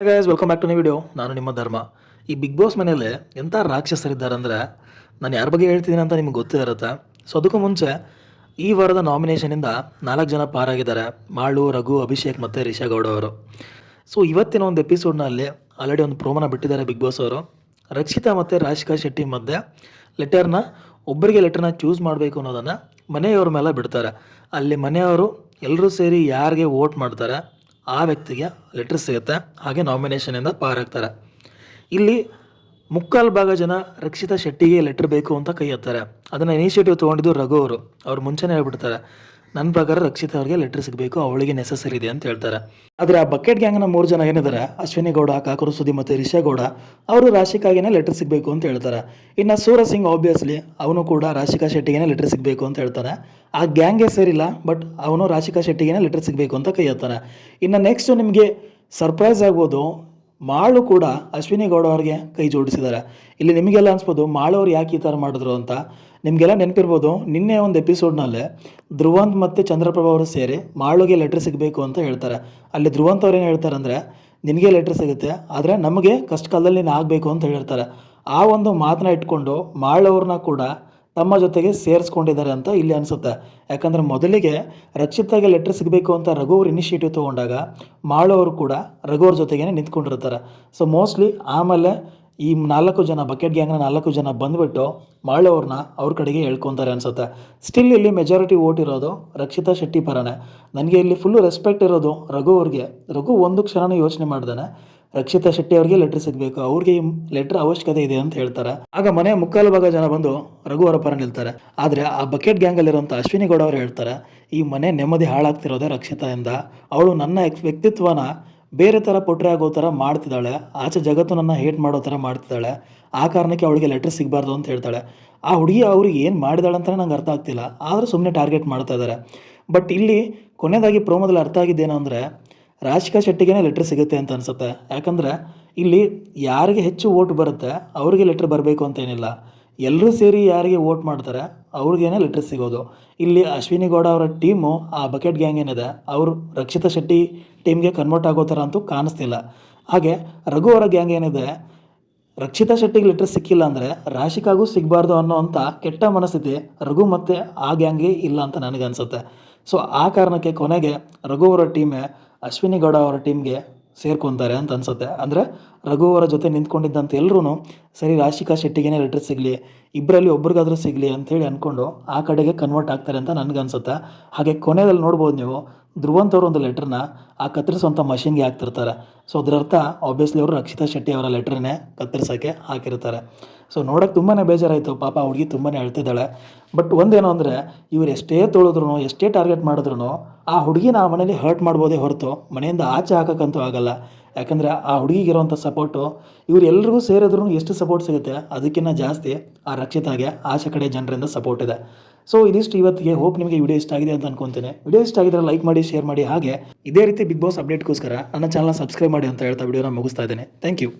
Guys welcome back to ನಿ video ನಾನು ನಿಮ್ಮ ಧರ್ಮ. ಈ ಬಿಗ್ ಬಾಸ್ ಮನೆಯಲ್ಲಿ ಎಂಥ ರಾಕ್ಷಸರಿದ್ದಾರೆ ಅಂದರೆ ನಾನು ಯಾರ ಬಗ್ಗೆ ಹೇಳ್ತಿದ್ದೀನಿ ಅಂತ ನಿಮ್ಗೆ ಗೊತ್ತೇ ಇರುತ್ತೆ. ಸೊ ಅದಕ್ಕೂ ಮುಂಚೆ ಈ ವಾರದ ನಾಮಿನೇಷನಿಂದ ನಾಲ್ಕು ಜನ ಪಾರಾಗಿದ್ದಾರೆ ಮಾಳು, ರಘು, ಅಭಿಷೇಕ್ ಮತ್ತು ರಿಷಾ ಗೌಡ ಅವರು. ಸೊ ಇವತ್ತಿನ ಒಂದು ಎಪಿಸೋಡ್ನಲ್ಲಿ ಆಲ್ರೆಡಿ ಒಂದು ಪ್ರೋಮನ ಬಿಟ್ಟಿದ್ದಾರೆ ಬಿಗ್ ಬಾಸ್ ಅವರು. ರಕ್ಷಿತಾ ಮತ್ತು ರಾಶಿಕಾ ಶೆಟ್ಟಿ ಮಧ್ಯೆ ಲೆಟರ್ನ ಒಬ್ಬರಿಗೆ ಲೆಟರ್ನ ಚೂಸ್ ಮಾಡಬೇಕು ಅನ್ನೋದನ್ನು ಮನೆಯವ್ರ ಮೇಲೆ ಬಿಡ್ತಾರೆ. ಅಲ್ಲಿ ಮನೆಯವರು ಎಲ್ಲರೂ ಸೇರಿ ಯಾರಿಗೆ ವೋಟ್ ಮಾಡ್ತಾರೆ ಆ ವ್ಯಕ್ತಿಗೆ ಲೆಟರ್ ಸಿಗುತ್ತೆ. ಹಾಗೆ ನಾಮಿನೇಷನಿಂದ ಪಾರಾಗ್ತಾರೆ ಇಲ್ಲಿ ಮುಕ್ಕಾಲು ಭಾಗ ಜನ ರಕ್ಷಿತಾ ಶೆಟ್ಟಿಗೆ ಲೆಟರ್ ಬೇಕು ಅಂತ ಕೈ ಎತ್ತಾರೆ ಅದನ್ನು ಇನಿಷಿಯೇಟಿವ್ ತೊಗೊಂಡಿದ್ದು ರಘು ಅವರು. ಅವ್ರು ಮುಂಚೆನೇ ಹೇಳ್ಬಿಡ್ತಾರೆ. ನನ್ನ ಪ್ರಕಾರ ರಕ್ಷಿತ್ ಅವ್ರಿಗೆ ಲೆಟರ್ ಸಿಗಬೇಕು, ಅವಳಿಗೆ ನೆಸಸರಿ ಇದೆ ಅಂತ ಹೇಳ್ತಾರೆ. ಆದರೆ ಆ ಬಕೆಟ್ ಗ್ಯಾಂಗ್ನ ಮೂರು ಜನ ಏನಿದ್ದಾರೆ ಅಶ್ವಿನಿ ಗೌಡ, ಕಾಕರು ಸುದಿ ಮತ್ತು ರಿಷಾ ಗೌಡ, ಅವರು ರಾಶಿಕಾಗೇನೆ ಲೆಟರ್ ಸಿಗಬೇಕು ಅಂತ ಹೇಳ್ತಾರೆ. ಇನ್ನು ಸೂರ ಸಿಂಗ್ ಆಬ್ವಿಯಸ್ಲಿ ಅವನು ಕೂಡ ರಾಶಿಕಾ ಶೆಟ್ಟಿಗೇನೆ ಲೆಟರ್ ಸಿಗಬೇಕು ಅಂತ ಹೇಳ್ತಾರೆ. ಆ ಗ್ಯಾಂಗ್ಗೆ ಸೇರಿಲ್ಲ ಬಟ್ ಅವನು ರಾಶಿಕಾ ಶೆಟ್ಟಿಗೇನೆ ಲೆಟರ್ ಸಿಗಬೇಕು ಅಂತ ಕೈ ಇನ್ನು ನೆಕ್ಸ್ಟ್ ನಿಮಗೆ ಸರ್ಪ್ರೈಸ್ ಆಗ್ಬೋದು ಮಾಳು ಕೂಡ ಅಶ್ವಿನಿ ಗೌಡ ಅವ್ರಿಗೆ ಕೈ ಜೋಡಿಸಿದ್ದಾರೆ. ಇಲ್ಲಿ ನಿಮಗೆಲ್ಲ ಅನ್ಸ್ಬೋದು, ಮಾಳು ಅವ್ರು ಯಾಕೆ ಈ ಥರ ಮಾಡಿದ್ರು ಅಂತ. ನಿಮಗೆಲ್ಲ ನೆನಪಿರ್ಬೋದು, ನಿನ್ನೆ ಒಂದು ಎಪಿಸೋಡ್ನಲ್ಲೇ ಧ್ರುವಂತ್ ಮತ್ತು ಚಂದ್ರಪ್ರಭಾ ಅವರು ಸೇರಿ ಮಾಳುಗೆ ಲೆಟ್ರ್ ಸಿಗಬೇಕು ಅಂತ ಹೇಳ್ತಾರೆ. ಅಲ್ಲಿ ಧ್ರುವಂತ್ ಏನು ಹೇಳ್ತಾರೆ ಅಂದರೆ, ನಿನಗೆ ಲೆಟ್ರ್ ಸಿಗುತ್ತೆ, ಆದರೆ ನಮಗೆ ಕಷ್ಟ ಕಾಲದಲ್ಲಿ ನೀನು ಆಗಬೇಕು ಅಂತ ಹೇಳಿರ್ತಾರೆ ಆ ಒಂದು ಮಾತನ್ನ ಇಟ್ಕೊಂಡು ಮಾಳವ್ರನ್ನ ಕೂಡ ತಮ್ಮ ಜೊತೆಗೆ ಸೇರಿಸ್ಕೊಂಡಿದ್ದಾರೆ ಅಂತ ಇಲ್ಲಿ ಅನಿಸುತ್ತೆ. ಯಾಕಂದರೆ ಮೊದಲಿಗೆ ರಕ್ಷಿತಾಗೆ ಲೆಟ್ರ್ ಸಿಗಬೇಕು ಅಂತ ರಘು ಅವ್ರ ಇನಿಷಿಯೇಟಿವ್ ತೊಗೊಂಡಾಗ ಮಾಳು ಅವರು ಕೂಡ ರಘು ಅವ್ರ ಜೊತೆಗೇ ನಿಂತ್ಕೊಂಡಿರ್ತಾರೆ. ಸೊ ಮೋಸ್ಟ್ಲಿ ಆಮೇಲೆ ಈ ನಾಲ್ಕು ಜನ ಬಕೆಟ್ ಗ್ಯಾಂಗ್ನ ನಾಲ್ಕು ಜನ ಬಂದುಬಿಟ್ಟು ಮಾಳು ಅವ್ರನ್ನ ಅವ್ರ ಕಡೆಗೆ ಹೇಳ್ಕೊತಾರೆ ಅನಿಸುತ್ತೆ. ಸ್ಟಿಲ್ ಇಲ್ಲಿ ಮೆಜಾರಿಟಿ ಓಟ್ ಇರೋದು ರಕ್ಷಿತಾ ಶೆಟ್ಟಿ ಪರನೇ. ನನಗೆ ಇಲ್ಲಿ ಫುಲ್ಲು ರೆಸ್ಪೆಕ್ಟ್ ಇರೋದು ರಘು ಅವ್ರಿಗೆ. ರಘು ಒಂದು ಕ್ಷಣನೂ ಯೋಚನೆ ಮಾಡ್ದಾನೆ. ರಕ್ಷಿತಾ ಶೆಟ್ಟಿ ಅವರಿಗೆ ಲೆಟರ್ ಸಿಗಬೇಕು. ಅವ್ರಿಗೆ ಈ ಲೆಟರ್ ಅವಶ್ಯಕತೆ ಇದೆ ಅಂತ ಹೇಳ್ತಾರೆ. ಆಗ ಮನೆ ಮುಕ್ಕಾಲು ಭಾಗ ಜನ ಬಂದು ರಘು ಅವರ ಪರ ನಿಲ್ತಾರೆ. ಆದರೆ ಆ ಬಕೆಟ್ ಗ್ಯಾಂಗಲ್ಲಿರುವಂಥ ಅಶ್ವಿನಿ ಗೌಡ ಅವರು ಹೇಳ್ತಾರೆ, ಈ ಮನೆ ನೆಮ್ಮದಿ ಹಾಳಾಗ್ತಿರೋದೇ ರಕ್ಷಿತಾಯಿಂದ ಅವಳು ನನ್ನ ವ್ಯಕ್ತಿತ್ವನ ಬೇರೆ ಥರ ಪೊಟ್ರೆ ಆಗೋ ಥರ ಮಾಡ್ತಿದ್ದಾಳೆ. ಆಚೆ ಜಗತ್ತು ನನ್ನ ಹೇಟ್ ಮಾಡೋ ಥರ ಮಾಡ್ತಿದ್ದಾಳೆ. ಆ ಕಾರಣಕ್ಕೆ ಅವಳಿಗೆ ಲೆಟರ್ ಸಿಗಬಾರ್ದು ಅಂತ ಹೇಳ್ತಾಳೆ. ಆ ಹುಡುಗಿ ಅವ್ರಿಗೆ ಏನು ಮಾಡಿದಾಳೆ ಅಂತಲೇ ನಂಗೆ ಅರ್ಥ ಆಗ್ತಿಲ್ಲ. ಆದರೂ ಸುಮ್ಮನೆ ಟಾರ್ಗೆಟ್ ಮಾಡ್ತಾ ಇದ್ದಾರೆ ಬಟ್ ಇಲ್ಲಿ ಕೊನೆಯದಾಗಿ ಪ್ರೋಮೋದಲ್ಲಿ ಅರ್ಥ ಆಗಿದ್ದೇನು ಅಂದರೆ ರಾಶಿಕಾ ಶೆಟ್ಟಿಗೆ ಲೆಟ್ರ್ ಸಿಗುತ್ತೆ ಅಂತ ಅನಿಸುತ್ತೆ. ಯಾಕಂದರೆ ಇಲ್ಲಿ ಯಾರಿಗೆ ಹೆಚ್ಚು ಓಟ್ ಬರುತ್ತೆ, ಅವ್ರಿಗೆ ಲೆಟ್ರ್ ಬರಬೇಕು ಅಂತ ಏನಿಲ್ಲ. ಎಲ್ಲರೂ ಸೇರಿ ಯಾರಿಗೆ ವೋಟ್ ಮಾಡ್ತಾರೆ, ಅವ್ರಿಗೇನೆ ಲೆಟ್ರ್ ಸಿಗೋದು. ಇಲ್ಲಿ ಅಶ್ವಿನಿ ಗೌಡ ಅವರ ಟೀಮು ಆ ಬಕೆಟ್ ಗ್ಯಾಂಗ್ ಏನಿದೆ, ಅವರು ರಕ್ಷಿತಾ ಶೆಟ್ಟಿ ಟೀಮ್ಗೆ ಕನ್ವರ್ಟ್ ಆಗೋ ಥರ ಅಂತೂ ಕಾಣಿಸ್ತಿಲ್ಲ. ಹಾಗೆ ರಘು ಅವರ ಗ್ಯಾಂಗ್ ಏನಿದೆ, ರಕ್ಷಿತಾ ಶೆಟ್ಟಿಗೆ ಲೆಟ್ರ್ ಸಿಕ್ಕಿಲ್ಲ ಅಂದರೆ ರಾಶಿಕಾಗೂ ಸಿಗಬಾರ್ದು ಅನ್ನೋ ಅಂಥ ಕೆಟ್ಟ ಮನಸ್ಥಿತಿ ರಘು ಮತ್ತು ಆ ಗ್ಯಾಂಗ್ಗೆ ಇಲ್ಲ ಅಂತ ನನಗೆ ಅನಿಸುತ್ತೆ. ಸೊ ಆ ಕಾರಣಕ್ಕೆ ಕೊನೆಗೆ ರಘು ಅವರ ಟೀಮೇ ಅಶ್ವಿನಿ ಗೌಡ ಅವರ ಟೀಮ್ಗೆ ಸೇರ್ಕೊತಾರೆ ಅಂತ ಅನ್ಸುತ್ತೆ. ಅಂದರೆ ರಘು ಅವರ ಜೊತೆ ನಿಂತ್ಕೊಂಡಿದ್ದಂಥ ಎಲ್ಲರೂ ಸರಿ, ರಾಶಿಕಾ ಶೆಟ್ಟಿಗೆ ಲೆಟ್ರ್ ಸಿಗಲಿ ಇಬ್ಬರಲ್ಲಿ ಒಬ್ರಿಗಾದ್ರೂ ಸಿಗಲಿ ಅಂಥೇಳಿ ಅಂದ್ಕೊಂಡು ಆ ಕಡೆಗೆ ಕನ್ವರ್ಟ್ ಆಗ್ತಾರೆ ಅಂತ ನನಗನ್ಸುತ್ತೆ. ಹಾಗೆ ಕೊನೆಯಲ್ಲಿ ನೋಡ್ಬೋದು ನೀವು ಧ್ರುವಂತ್ ಅವರು ಒಂದು ಲೆಟ್ರನ್ನ ಆ ಕತ್ತರಿಸುವಂಥ ಮಷಿನ್ಗೆ ಹಾಕ್ತಿರ್ತಾರೆ. ಸೊ ಅದರರ್ಥ ಆಬ್ವಿಯಸ್ಲಿ ಅವರು ರಕ್ಷಿತಾ ಶೆಟ್ಟಿ ಅವರ ಲೆಟ್ರನ್ನೇ ಕತ್ತರಿಸೋಕ್ಕೆ ಹಾಕಿರ್ತಾರೆ. ಸೊ ನೋಡೋಕೆ ತುಂಬಾ ಬೇಜಾರಾಯಿತು. ಪಾಪ ಹುಡುಗಿ ತುಂಬಾ ಅಳ್ತಿದ್ದಾಳೆ. ಬಟ್ ಒಂದೇನು ಅಂದರೆ ಇವ್ರು ಎಷ್ಟೇ ತೊಳೆದ್ರು ಎಷ್ಟೇ ಟಾರ್ಗೆಟ್ ಮಾಡಿದ್ರು ಆ ಹುಡುಗಿನ ಆ ಮನೇಲಿ ಹರ್ಟ್ ಮಾಡ್ಬೋದೇ ಹೊರತು ಮನೆಯಿಂದ ಆಚೆ ಹಾಕೋಕ್ಕಂತೂ ಆಗಲ್ಲ. ಯಾಕಂದರೆ ಆ ಹುಡುಗಿಗಿರುವಂಥ ಸಪೋರ್ಟು ಇವ್ರು ಎಲ್ರಿಗೂ ಸೇರಿದ್ರು ಎಷ್ಟು ಸಪೋರ್ಟ್ ಸಿಗುತ್ತೆ? ಅದಕ್ಕಿಂತ ಜಾಸ್ತಿ ಆ ರಕ್ಷಿತಾಗೆ ಆಚೆ ಕಡೆ ಜನರಿಂದ ಸಪೋರ್ಟ್ ಇದೆ. ಸೊ ಇದಿಷ್ಟು ಇವತ್ತಿಗೆ ಹೋಪ್ ನಿಮಗೆ ವಿಡಿಯೋ ಇಷ್ಟ ಆಗಿದೆ ಅಂತ ಅನ್ಕೊಂತೇನೆ. ವಿಡಿಯೋ ಇಷ್ಟ ಆಗಿದ್ರೆ ಲೈಕ್ ಮಾಡಿ ಶೇರ್ ಮಾಡಿ, ಹಾಗೆ ಇದೇ ರೀತಿ ಬಿಗ್ ಬಾಸ್ ಅಪ್ಡೇಟ್ಗೋಸ್ಕರ ನನ್ನ ಚಾನಲ್ನ ಸಬ್ಸ್ಕ್ರೈಬ್ ಮಾಡಿ ಅಂತ ಹೇಳ್ತಾ ವಿಡಿಯೋನ ಮುಗಿಸ್ತಾ ಇದ್ದೇನೆ. Thank you